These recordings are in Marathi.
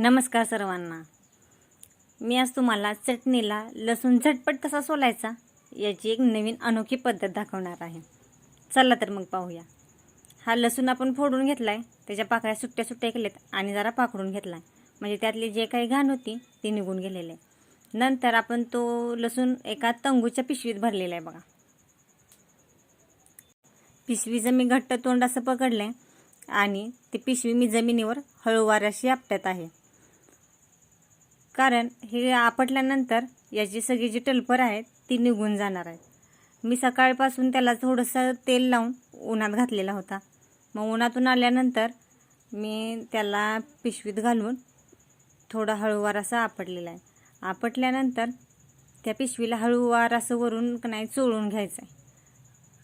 नमस्कार सर्वांना. मी आज तुम्हाला चटणीला लसूण झटपट कसा सोलायचा याची एक नवीन अनोखी पद्धत दाखवणार आहे. चला तर मग पाहूया. हा लसूण आपण फोडून घेतला आहे त्याच्या पाकळ्या सुट्ट्या सुट्ट्या केल्यात आणि जरा पाकडून घेतला आहे म्हणजे त्यातली जे काही घाण होती ती निघून गेलेली आहे. नंतर आपण तो लसूण एका तंगूच्या पिशवीत भरलेला आहे बघा. पिशवीचं मी घट्ट तोंड असं पकडलं आहे आणि ती पिशवी मी जमिनीवर हळूवाराशी आपटत आहे. कारण हे आपटल्यानंतर याची सगळी जी टलपर आहेत ती निघून जाणार आहेत. मी सकाळपासून त्याला थोडंसं तेल लावून उन्हात घातलेला होता. मग उन्हातून आल्यानंतर मी त्याला पिशवीत घालून थोडा हळूवार असा आपटलेला आहे. आपटल्यानंतर त्या पिशवीला हळूवार असं वरून का नाही चोळून घ्यायचं आहे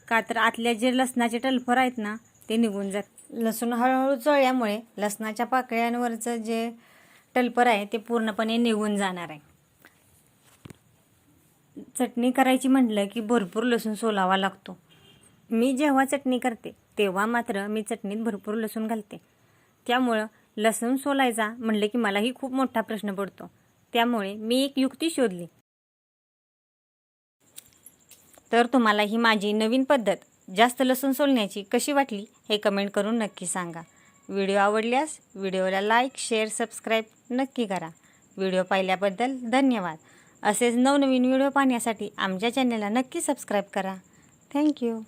का तर आतल्या जे लसणाचे टलफर आहेत ना ते निघून जात. लसूण हळूहळू चळल्यामुळे लसणाच्या पाकळ्यांवरचं जे टलपर आहे ते पूर्णपणे निघून जाणार आहे. चटणी करायची म्हटलं की भरपूर लसूण सोलावा लागतो. मी जेव्हा चटणी करते तेव्हा मात्र मी चटणीत भरपूर लसूण घालते. त्यामुळं लसूण सोलायचा म्हटलं की मलाही खूप मोठा प्रश्न पडतो. त्यामुळे मी एक युक्ती शोधली. तर तुम्हाला ही माझी नवीन पद्धत जास्त लसूण सोलण्याची कशी वाटली हे कमेंट करून नक्की सांगा. व्हिडिओ आवडल्यास व्हिडिओला लाईक शेअर सबस्क्राईब नक्की करा. व्हिडिओ पाहिल्याबद्दल धन्यवाद. असेच नवनवीन व्हिडिओ पाहण्यासाठी आमच्या चॅनलला नक्की सबस्क्राईब करा. थँक्यू